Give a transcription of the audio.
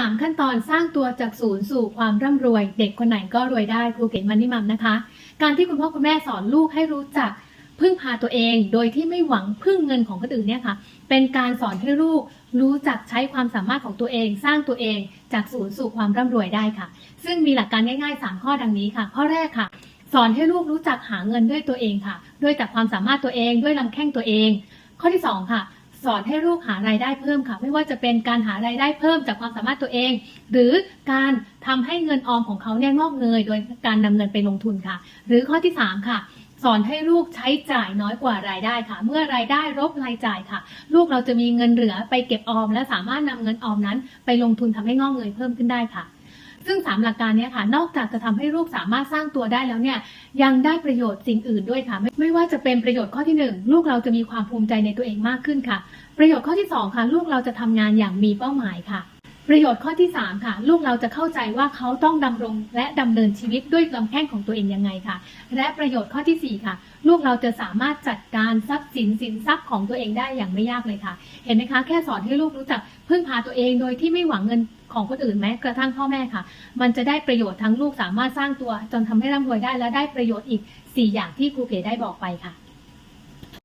3 ขั้นตอนสร้างตัวจากศูนย์สู่ความร่ำรวย เด็กคนไหนก็รวยได้ครูเก๋มันนี่มัมนะคะ การที่คุณพ่อคุณแม่สอนลูกให้รู้จักพึ่งพาตัวเอง โดยที่ไม่หวังพึ่งเงินของคนอื่นเนี่ยค่ะ เป็นการสอนให้ลูกรู้จักใช้ความสามารถของตัวเอง สร้างตัวเองจากศูนย์สู่ความร่ำรวยได้ค่ะ ซึ่งมีหลักการง่ายๆ 3 ข้อดังนี้ค่ะ ข้อแรกค่ะ สอนให้ลูกรู้จักหาเงินด้วยตัวเองค่ะ ด้วยจากความสามารถตัวเองด้วยลำแข้งตัวเอง ข้อที่สองค่ะ สอนให้ลูกหารายได้เพิ่มค่ะ ไม่ว่าจะเป็นการหารายได้เพิ่มจากความสามารถตัวเอง หรือการทำให้เงินออมของเขาเนี่ยงอกเงย โดยการนำเงินไปลงทุนค่ะ หรือข้อที่สามค่ะสอนให้ลูกใช้จ่ายน้อยกว่ารายได้ค่ะ เมื่อรายได้ลบรายจ่ายค่ะ ลูกเราจะมีเงินเหลือไปเก็บออม และสามารถนำเงินออมนั้น ไปลงทุนทำให้งอกเงยเพิ่มขึ้นได้ค่ะ ซึ่งสามหลักการนี้ค่ะ นอกจากจะทำให้ลูกสามารถสร้างตัวได้แล้วเนี่ย ยังได้ประโยชน์สิ่งอื่นด้วยค่ะ ไม่ไม่ว่าจะเป็นประโยชน์ข้อที่หนึ่งลูกเราจะมีความภูมิใจในตัวเองมากขึ้นค่ะ ประโยชน์ข้อที่สองค่ะ ลูกเราจะทำงานอย่างมีเป้าหมายค่ะ ประโยชน์ข้อที่สามค่ะ ลูกเราจะเข้าใจว่าเขาต้องดำรงและดำเนินชีวิตด้วยลำแข้งของตัวเองยังไงค่ะ และประโยชน์ข้อที่สี่ค่ะ ลูกเราจะสามารถจัดการทรัพย์สินสินทรัพย์ของตัวเองได้อย่างไม่ยากเลยค่ะ เห็นไหมคะ แค่สอนให้ลูกรู้จักพึ่งพาตัวเองโดยที่ไม่หวังเงินของคนอื่นแม้กระทั่งพ่อแม่ค่ะ มันจะได้ประโยชน์ทั้งลูกสามารถสร้างตัว จนทำให้ร่ำรวยได้และได้ประโยชน์อีก 4 อย่างที่ครูเก๋ได้บอกไปค่ะ